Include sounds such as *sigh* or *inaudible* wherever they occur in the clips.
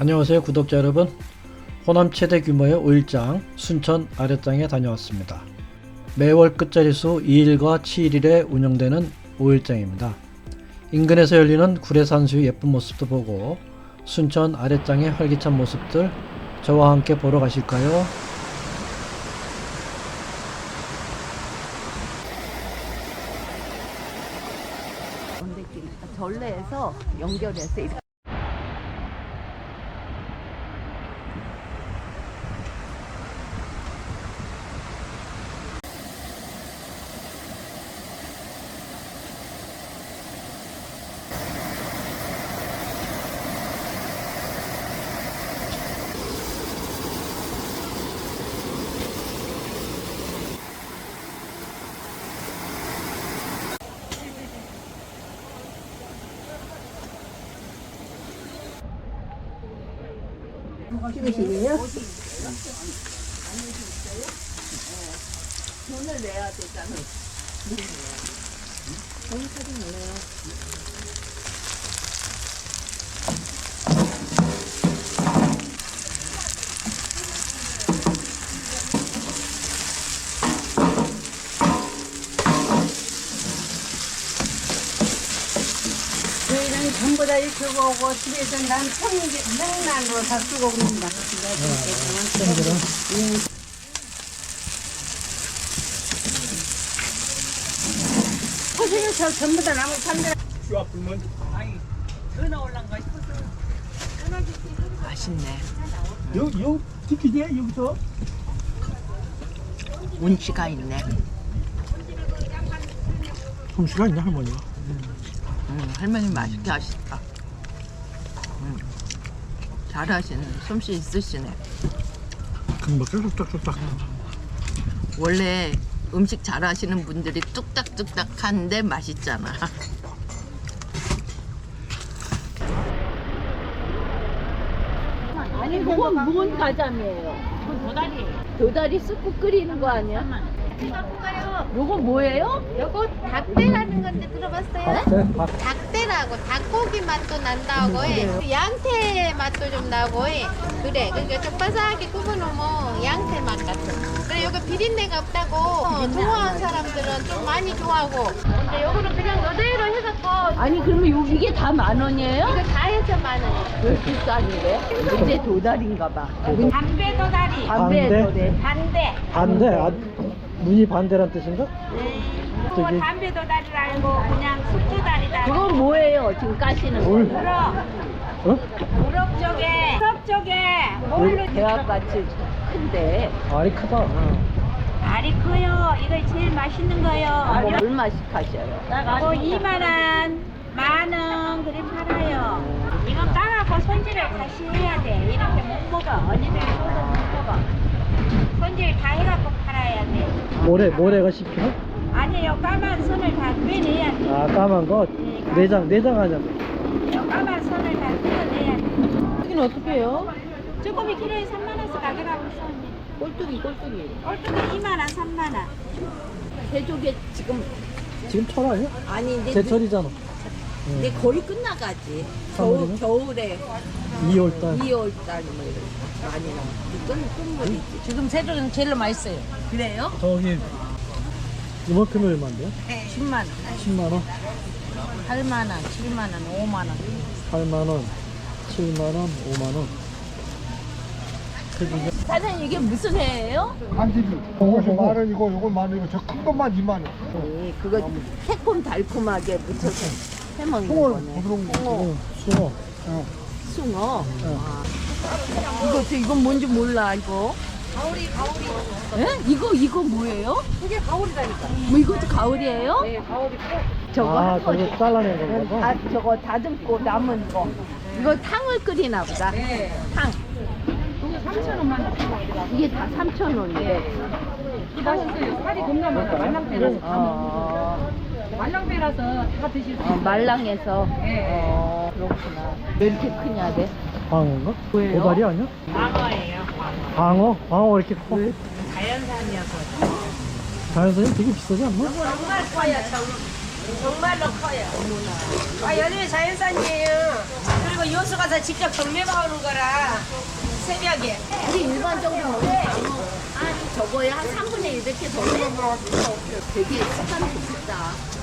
안녕하세요 구독자 여러분. 호남 최대 규모의 오일장 순천 아랫장에 다녀왔습니다. 매월 끝자리 수 2일과 7일에 운영되는 오일장입니다. 인근에서 열리는 구례산수의 예쁜 모습도 보고 순천 아랫장의 활기찬 모습들 저와 함께 보러 가실까요? 전래에서 연결해서 찍으시게요? 돈을 내야 되잖아. 돈사진 내요. 저희는 전부 다 이렇게 오고 집에서 난 평, 평난으로 다 쓰고 옵니다. 저 전부 다 나무 판대 맛있네. 여기 여기 찍히지 여기서 운치가 있네. 솜씨가 있냐 할머니가? 음, 할머니 맛있게 하시다. 음, 잘하시는 솜씨 있으시네. 금방 뚝딱뚝딱 원래 음식 잘하시는 분들이 뚝딱뚝딱 하는데 맛있잖아. 아니 그건 뭔 가자미예요? 도다리. 도다리 쑥국 끓이는 거 아니야? 요거 뭐예요? 요거 닭대라는 건데 들어봤어요? 닭대라고 닭고기 맛도 난다고 해. 양태 맛도 좀 나고 해. 그래. 그러니까 좀 바삭하게 구워놓으면 양태 맛 같아. 그래 요거 비린내가 없다고 어, 좋아하는 사람들은 좀 많이 좋아하고. 근데 요거는 그냥 너대로 해갖고 아니 그러면 요 이게 다 만 원이에요? 이거 다 해서 만 원. 왜 비싼데? 이제 도다리인가 봐. 담배 도다리 반대? 도래. 반대 반대 아, 문이 반대란 뜻인가? 그거 저기 담배 도 다리를 알고 그냥 숙주다리다. 그건 뭐예요? 지금 까시는? 거? 올 우럭. 어? 우럭 쪽에 우럭 쪽에 뭘로 대학같이 큰데. 알이 크다. 알이 커요. 이거 제일 맛있는 거요. 얼마씩 하셔요? 이거 2만 원 만 원 그래 팔아요. 이거 까갖고 손질을 다시 해야 돼. 이렇게 못 먹어. 언니들 줘도 못 먹어. 손질 모래 모래가 10kg? 아니요. 까만 손을 다 빼내야 돼. 아 까만 거? 내장 내장 하자 요 까만 손을 다 뜯어내야 돼. 여기는 어떻게 해요? 쭈꾸미 키로에 3만원씩 가격하고 있어 언니 꼴뚜기 꼴뚜기. 꼴뚜기 2만원 3만원. 새조개 지금 지금 철화예요? 아니 이제 제철이잖아 이제 거의 끝나가지. 겨울, 삼월이면? 겨울에. 2월달. 2월달 뭐 많이 나와. 끝, 끝물이지. 지금 새조개는 제일 맛있어요. 그래요? 저기 이만큼이 얼마인데요? 10만 원, 10만원? 8만 원, 7만 원, 5만 원. 8만원 7만원 5만원. 사장님 이게 무슨 회예요? 한집이 요것이 만 원이고 요건 만 원이고 저 큰 것만 2만 원 네, 그거 새콤 달콤하게 묻혀서 해먹는 통을 거네 부드러운 거 어, 숭어 숭어. 아. 이거 저 이건 뭔지 몰라 이거. 가오리 가오리. 에? 이거 이거 뭐예요? 그게 가오리라니까 뭐 이것도 가오리예요? 네 가오리 저거 아한 번. 저거 잘라낸 건가 아 저거 다듬고 남은 거. 이거 탕을 끓이나 보다. 네. 탕. 3,000원만 이게 다 3,000원인데. 맛있어요 살이 겁나 많아 말랑배라서 어, 말랑배라서 다 드실 수 어, 말랑해서. 네. 어, 그렇구나. 왜 이렇게 크냐, 돼? 방어인가? 뭐예요? 도다리 아니야? 광어예요 방어? 방어 이렇게 커? 왜? 자연산이어서 자연산이 되게 비싸지 않나? 정말 좋아요 저 정말로 커요. 아, 여름에 자연산이에요. 그리고 여수 가서 직접 경매 봐오는 거라 새벽에. 우리 일반적으로 먹는 한 저거에 한 3분의 1 이렇게 더 해? 되게 식감이 좋다.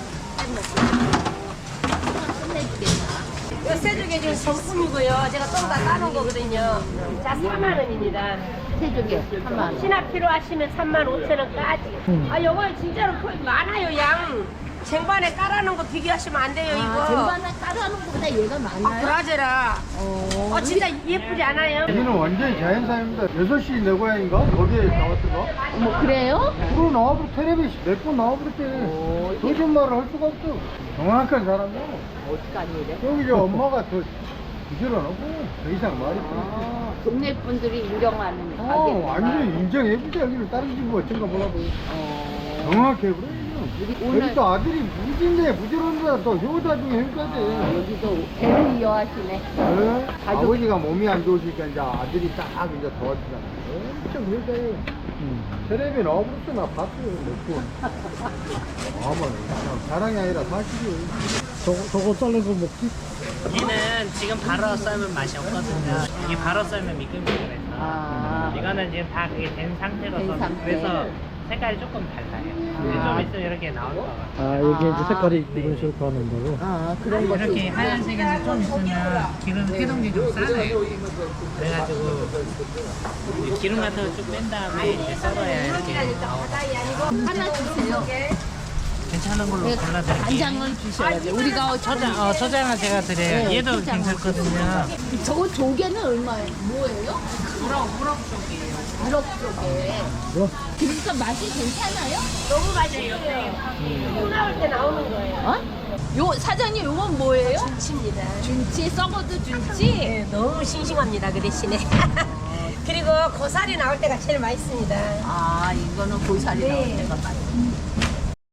새조개 지금 정품이고요. 제가 좀다 따놓은 거거든요. 자, 4만 원입니다. 세조개 한만 신합 필요하시면 3만 5천 원까지. 아, 요거 진짜로 거의 많아요, 양. 쟁반에 깔아놓은 거 비교하시면 안 돼요, 이거. 아, 쟁반에 깔아놓은 것보다 얘가 아, 많나요? 브라제라. 어, 진짜 예쁘지 않아요? 여기는 완전히 자연산입니다 6시 내 고향인가? 거기에 나왔던 거 어머 그래요? 프로 나와도 텔레비전 몇번 나와버렸대 거짓말을 할 수가 없어 정확한 사람이야 어떡하니 이래? 여기 저 엄마가 더 부지런하고 더 이상 말이 없어 아, 동네 분들이 인정하는 어, 가게구나. 완전 인정해보자 여기는 다른 집 어쩐가 몰라도 어. 정확해 그래 오늘- 여기 또 아들이 무진데 부지런하다 또 효자 중에 효자지 여기도 배를 이어하시네. 네? 아버지가 몸이 안 좋으시니까 이제 아들이 딱 이제 도와주잖아 엄청 효자예요 텔레비 나와버렸어 나 봤어요 몇번 아마 그냥 자랑이 아니라 사실이에요 저거, 저거 거 먹지? 얘는 지금 바로 썰면 맛이 없거든요. 이게 바로 썰면 미끌미끌해서. 아. 이거는 지금 다 그게 된 상태로 된썰 상태. 그래서 색깔이 조금 달라요. 근데 아. 좀 있으면 이렇게 나올 것 같아요. 아, 여기 아. 이제 색깔이 이런 식으로 변한다고? 아 그런 것도 이렇게. 하얀색에서 좀 있으면 기름 해동이 좀 싸요. 그래가지고 이 기름 같은 거 쭉 뺀 다음에 이제 썰어야 이렇게 나오고 하나 주세요. 괜찮은 걸로 네, 골라드릴게요. 간장을 주셔야 돼. 우리가 초장, 어, 초장은 제가 드려요. 네, 얘도 괜찮거든요. 저거 조개는 얼마예요? 뭐예요? 우럭, 우럭 조개. 우럭 조개. 우럭? 그러니까 맛이 괜찮아요? 너무 맛있어요. 콩 나올 때 나오는 거예요. 어? 요 사장님 요건 뭐예요? 준치입니다. 준치 썩어도 준치. 네, 너무 싱싱합니다, 그 대신에. *laughs* 그리고 고사리 나올 때가 제일 맛있습니다. 아 이거는 고사리 네. 나올 때가 맛있어.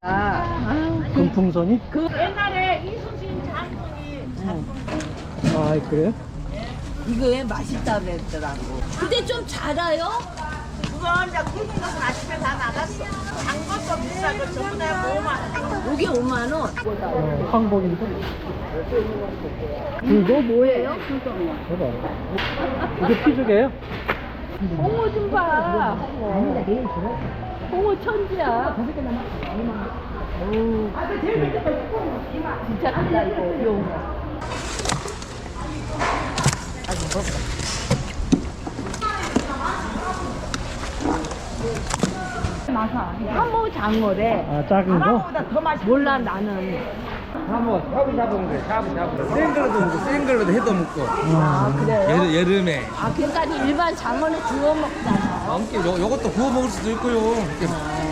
아, 금풍선이? 그 옛날에 이수진 장군이 아, 그래요? 이거에 맛있다 그랬더라고. 근데 좀 잘아요? 그건 이제 굵은 것은 아침에 다 나갔어. 단 것도 비싸고 전부 다 5만 원. 요게 5만 원. 어, 황복인데? 이거 뭐예요? 봐봐. 이게 피죽이에요? 홍어 좀 봐. 홍어. 천지야. 오. 진짜 크다 이거. 아주 먹어. 한모 장어래. 아, 작은 거? 몰라 나는. 한번 샤브샤브 먹어요 샤브샤브 센 걸로도 먹고 센 걸로도 해도 먹고 아 그래요? 여름, 여름에 아 그러니까 일반 장어는 구워 먹잖아. 함께 요, 요것도 구워 먹을 수도 있고요 이렇게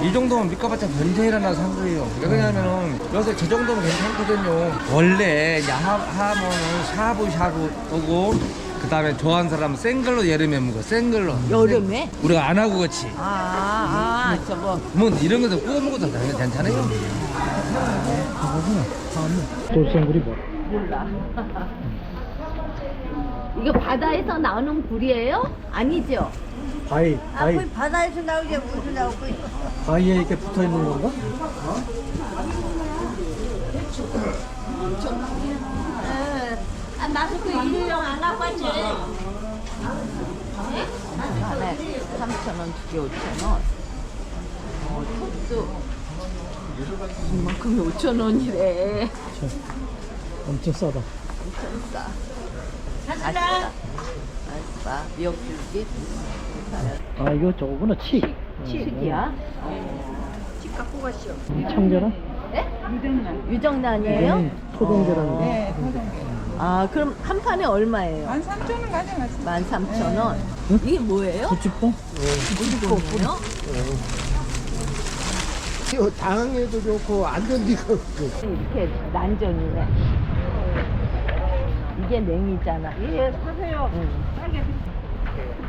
이 정도면 밑가봤자 변제해라나 산 거예요 왜 그러냐면은 여기서 저 정도면 괜찮거든요 원래 야하, 하면은 샤브샤브하고 그 다음에 좋아하는 사람은 센 걸로 여름에 먹어 센 걸로 여름에? 우리가 안 하고 그렇지 아, 아 저거. 뭐 이런 것도 구워 먹어도 당연히 괜찮아요 돌생굴이 뭐? 몰라. 이거 바다에서 나오는 굴이에요? 아니죠? 바위, 바위. 바다에서 나오게 무슨 나오고 바위에 이렇게 붙어 있는 건가? 아, 나도 그 일용 안 갖고 왔지. 네, 3,000원, 두 개 5,000원. 어, 톱도. 이만큼이 5,000원이래. 엄청 싸다. 엄청 싸. 맛있다. 맛있다. 미역줄기. 아, 이거 저거구나, 칡. 칡이야? 청계란? 네? 유정란. 유정란이에요? 음, 토종계란. 네. 아, 그럼 한 판에 얼마예요? 13,000원 가져갔어요. 13,000원. 이게 뭐예요? 부찌뽕? 뭐예요? 이거 당황해도 좋고 안 던지고 없고 이렇게 난전이네. 이게 냉이잖아. 예, 사세요. 응.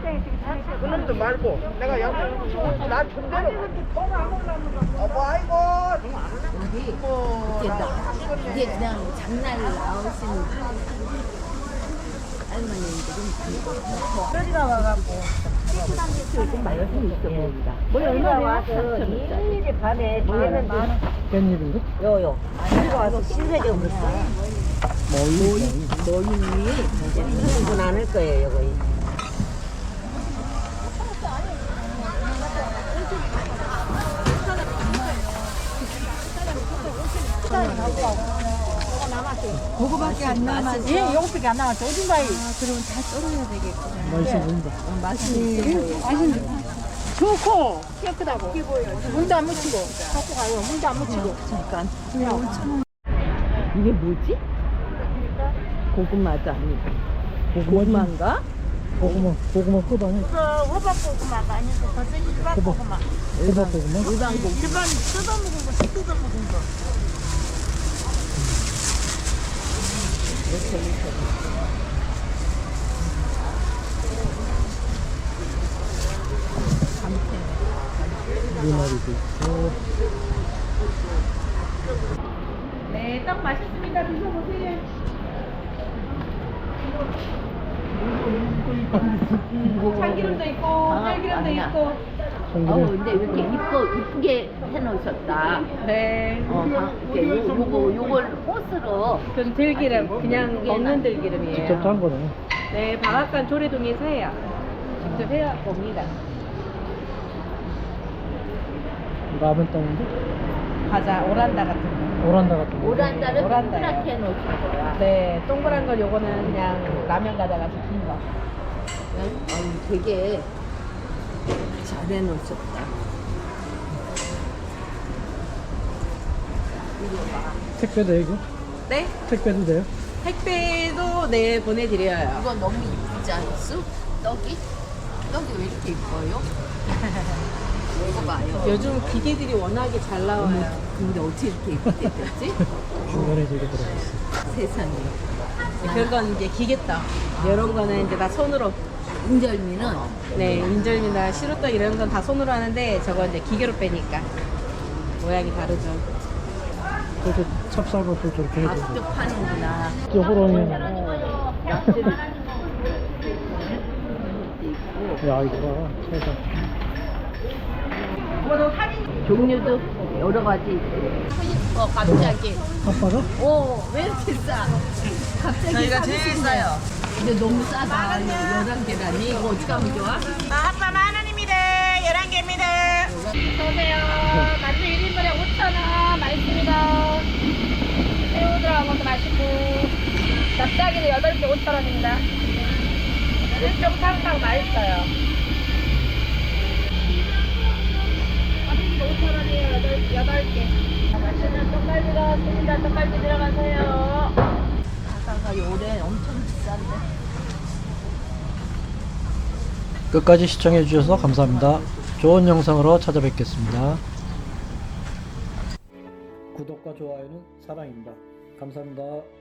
그놈도 말고 내가 나 천대로 어머 아이고 여기 이게, 나, 이게 그냥 장난을 나오신 할머니들은 소리가 와갖고 뭐 얼마나 와서 일일이 밤에 만원 깻잎인가? 요요. 이거 와서 됐어. 모임 모임이 쓰는 않을 거예요, 이거. 그거밖에 안 남았어. 예, 요거밖에 안 나왔죠. 어딘 가이? 맛있어 보인다. 좋고 깨끗하고 문도 안 묻히고 갖고 가요. 문도 안 묻히고. 잠깐. 이게 뭐지? 고구마도 아니고. 고구마인가? 고구마, 고구마 끝 아니야? 호박 고구마가 아니고 벌써 일반 고구마. 호박 고구마? 일반 고구마. 일반 뜯어먹은 거, 뜯어먹은 거. 미나리도 있고. 네, 떡 맛있습니다. 드셔보세요. 참기름도 있고, 들기름도 있고. 어우, 근데 왜 이렇게 이뻐, 이쁘게 해놓으셨다. 네. 어, 방- 이렇게 요, 요거, 요걸 꽃으로. 전 들기름, 그냥 먹는 들기름이에요. 직접 짠 거네. 네, 방앗간 조례동에서 해요. 직접 해야 봅니다. 라면 땅인데? 과자, 오란다 같은 거. 오란다 같은 거. 오란다를 오란다요. 동그랗게 해놓으신 거야. 네, 동그란 걸 요거는 그냥 라면 과자 같이 긴 거. 아유, 되게 잘 해놓으셨다. 택배도 이거? 네? 택배도 돼요? 택배도 네, 보내드려요. 이거 너무 이쁘지 않았어? 떡이? 떡이 왜 이렇게 이뻐요? *laughs* 이거 봐요. 요즘 기계들이 워낙에 잘 나와요. 근데 어떻게 이렇게 이쁘게 됐지? *laughs* 중간에 저기 들어갔어. 세상에. 그런 건 이제 기계떡. 이런 거는 이제 다 손으로. 인절미는 네, 인절미나 시루떡 이런 건 다 손으로 하는데 저거 이제 기계로 빼니까 모양이 다르죠. 저렇게 찹쌀밥도 저렇게 해줘. 밥도 파는구나. 저 호롱이. 야채를 야, 이거 봐. 세상. 종류도 여러 가지 있고. 어, 갑자기. 아빠가? 오, 왜 이렇게 싸? 갑자기 저희가 제일 싸요. 근데 너무 싸다. 열한 계란이 이거 어떻게 하면 좋아? 아빠 만 원입니다. 11개입니다. 어서오세요. 만두 1인분에 5,000원. 맛있습니다. 새우 들어간 것도 맛있고. 납작이는 8개 5,000원입니다. 좀 탕탕 맛있어요. 5,000원이에요. 8개. 맛있는 떡갈비 나왔습니다. 떡갈비 들어가세요. 끝까지 시청해 주셔서 감사합니다. 좋은 영상으로 찾아뵙겠습니다. 구독과 좋아요는 사랑입니다. 감사합니다.